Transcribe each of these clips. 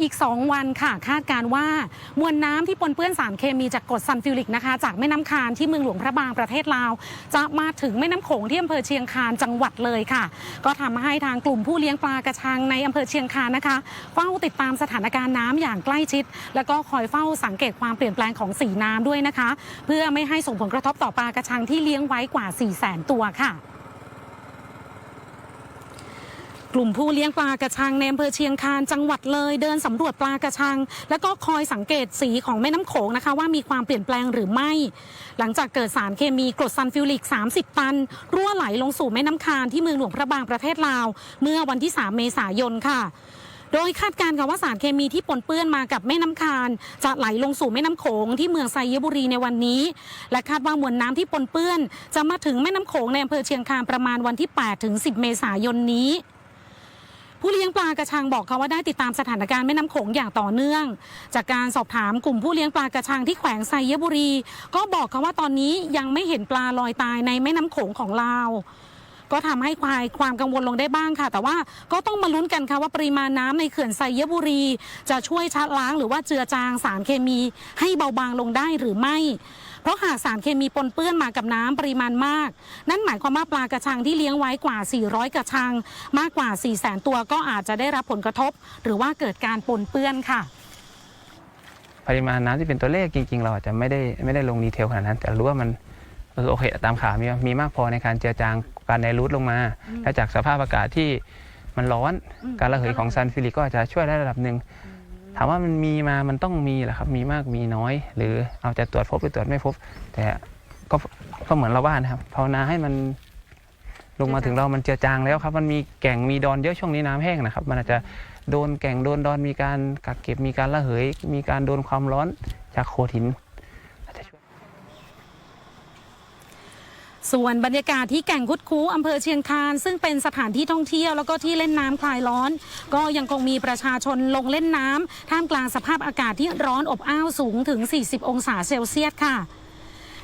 อีก 2 วันค่ะ คาดการว่ามวลน้ำที่ปนเปื้อนสารเคมีจากกรดซัลฟิวริกนะคะ จากแม่น้ำคานที่เมืองหลวงพระบางประเทศลาว จะมาถึงแม่น้ำโขงที่อำเภอเชียงคานจังหวัดเลยค่ะ ก็ทำให้ทางกลุ่มผู้เลี้ยงปลากระชังในอำเภอเชียงคานนะคะเฝ้าติดตามสถานการณ์น้ำอย่างใกล้ชิด แล้วก็คอยเฝ้าสังเกตความเปลี่ยนแปลงของสีน้ำด้วยนะคะ เพื่อไม่ให้ส่งผลกระทบต่อปลากระชังที่เลี้ยงไว้กว่า 4 0 0 0 0 0 ตัวค่ะ กลุ่มผู้เลี้ยงปลากระชังในอำเภอเชียงคานจังหวัดเลยเดินสำรวจปลากระชัง แล้วก็คอยสังเกตสีของแม่น้ำโขงนะคะ ว่ามีความเปลี่ยนแปลงหรือไม่ หลังจากเกิดสารเคมีกรดซัลฟิวริก 30 ตัน รั่วไหลลงสู่แม่น้ำคานที่เมืองหลวงพระบางประเทศลาว เมื่อวันที่ 3 เมษายนค่ะโดยคาดการณ์ค่ะว่าสารเคมีที่ปนเปื้อนมากับแม่น้ำคานจะไหลลงสู่แม่น้ำโขงที่เมืองไซยบุรีในวันนี้ และคาดว่ามวลน้ำที่ปนเปื้อน จะมาถึงแม่น้ำโขงในอำเภอเชียงคานประมาณวันที่ 8 ถึง 10 เมษายนนี้ ลี้ยงปลากระชังบอกเขาว่าได้ติดตามสถานการณ์แม่น้ำโขงอย่างต่อเนื่อง จากการสอบถามกลุ่มผู้เลี้ยงปลากระชังที่แขวงไซยบุรี ก็บอกเขาว่าตอนนี้ยังไม่เห็นปลาลอยตายในแม่น้ำโขงของลาวก็ทำให้ควายความกังวลลงได้บ้างค่ะ แต่ว่าก็ต้องมาลุ้นกันค่ะว่าปริมาณน้ำในเขื่อนไซยบุรี จะช่วยชะล้างหรือว่าเจือจางสารเคมีให้เบาบางลงได้หรือไม่ เพราะหากสารเคมีปนเปื้อนมากับน้ำปริมาณมาก นั่นหมายความว่าปลากระชังที่เลี้ยงไว้กว่า 400 กระชัง มากกว่า 400,000ตัวก็อาจจะได้รับผลกระทบ หรือว่าเกิดการปนเปื้อนค่ะ ปริมาณน้ำที่เป็นตัวเลขจริง ๆ เราอาจจะไม่ได้ไม่ได้ลงดีเทลขนาดนั้น แต่รู้ว่ามันเออโอเคตามข่าวมีมีมากพอในการเจือจางการไดรูทลงมา และจากสภาพอากาศที่มันร้อนอืมการระเหยของซัลฟิวริกก็อาจจะช่วยได้ระดับหนึ่ง ถามว่ามันมีมามันต้องมีแหละครับ มีมากมีน้อย หรือเอาจะตรวจพบหรือตรวจไม่พบ แต่ก็ก็เหมือนเราว่านะครับภาวนาให้มันลงมาถึงเรามันเจือจางแล้วครับ มันมีแก่งมีดอนเยอะช่วงนี้น้ำแห้งนะครับ มันอาจจะโดนแก่งโดนดอนมีการกักเก็บมีการระเหย มีการโดนความร้อนจากโขดหินอาจจะช่วย ส่วนบรรยากาศที่แก่งคุดคูอำเภอเชียงคานซึ่งเป็นสถานที่ท่องเที่ยวแล้วก็ที่เล่นน้ำคลายร้อน ก็ยังคงมีประชาชนลงเล่นน้ำท่ามกลางสภาพอากาศที่ร้อนอบอ้าวสูงถึง 40 องศาเซลเซียสค่ะ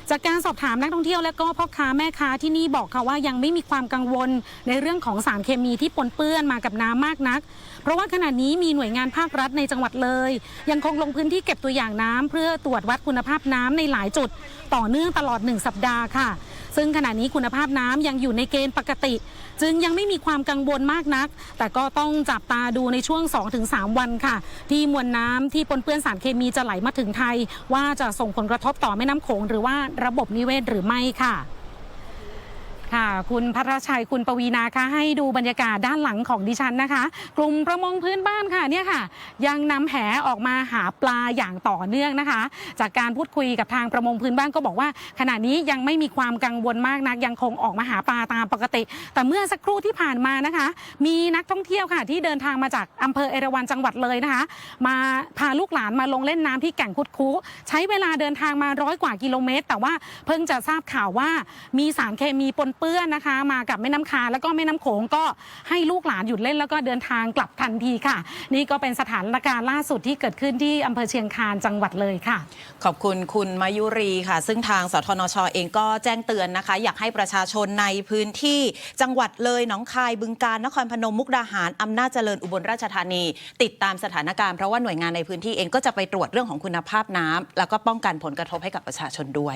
จากการสอบถามนักท่องเที่ยวและก็พ่อค้าแม่ค้าที่นี่บอกค่ะว่ายังไม่มีความกังวลในเรื่องของสารเคมีที่ปนเปื้อนมากับน้ำมากนัก เพราะว่าขณะนี้มีหน่วยงานภาครัฐในจังหวัดเลย ยังคงลงพื้นที่เก็บตัวอย่างน้ำเพื่อตรวจวัดคุณภาพน้ำในหลายจุด ต่อเนื่องตลอด 1 สัปดาห์ค่ะ ซึ่งขณะนี้คุณภาพน้ำยังอยู่ในเกณฑ์ปกติ จึงยังไม่มีความกังวลมากนัก แต่ก็ต้องจับตาดูในช่วง 2-3 วันค่ะ ที่มวลน้ำที่ปนเปื้อนสารเคมีจะไหลมาถึงไทย ว่าจะส่งผลกระทบต่อแม่น้ำโขงหรือว่าระบบนิเวศหรือไม่ค่ะ คุณพัทรชัยคุณปวีนาคะให้ดูบรรยากาศด้านหลังของดิฉันนะคะ กลุ่มประมงพื้นบ้านค่ะเนี่ยค่ะ ยังนำแหออกมาหาปลาอย่างต่อเนื่องนะคะ จากการพูดคุยกับทางประมงพื้นบ้านก็บอกว่า ขณะนี้ยังไม่มีความกังวลมากนักยังคงออกมาหาปลาตามปกติ แต่เมื่อสักครู่ที่ผ่านมานะคะ มีนักท่องเที่ยวค่ะ ที่เดินทางมาจากอำเภอเอราวัณจังหวัดเลยนะคะ มาพาลูกหลานมาลงเล่นน้ำที่แก่งคุดคูใช้เวลาเดินทางมาร้อยกว่ากิโลเมตร แต่ว่าเพิ่งจะทราบข่าวว่ามีสารเคมีปนเปื้อนนะคะ มากับแม่น้ำคาแล้วก็แม่น้ำโขงก็ให้ลูกหลานหยุดเล่นแล้วก็เดินทางกลับทันทีค่ะ นี่ก็เป็นสถานการณ์ล่าสุดที่เกิดขึ้นที่อำเภอเชียงคานจังหวัดเลยค่ะ ขอบคุณคุณมายุรีค่ะ ซึ่งทางสทนชเองก็แจ้งเตือนนะคะ อยากให้ประชาชนในพื้นที่จังหวัดเลยหนองคายบึงการนครพนมมุกดาหารอำนาจเจริญอุบลราชธานี ติดตามสถานการณ์เพราะว่าหน่วยงานในพื้นที่เองก็จะไปตรวจเรื่องของคุณภาพน้ำแล้วก็ป้องกันผลกระทบให้กับประชาชนด้วย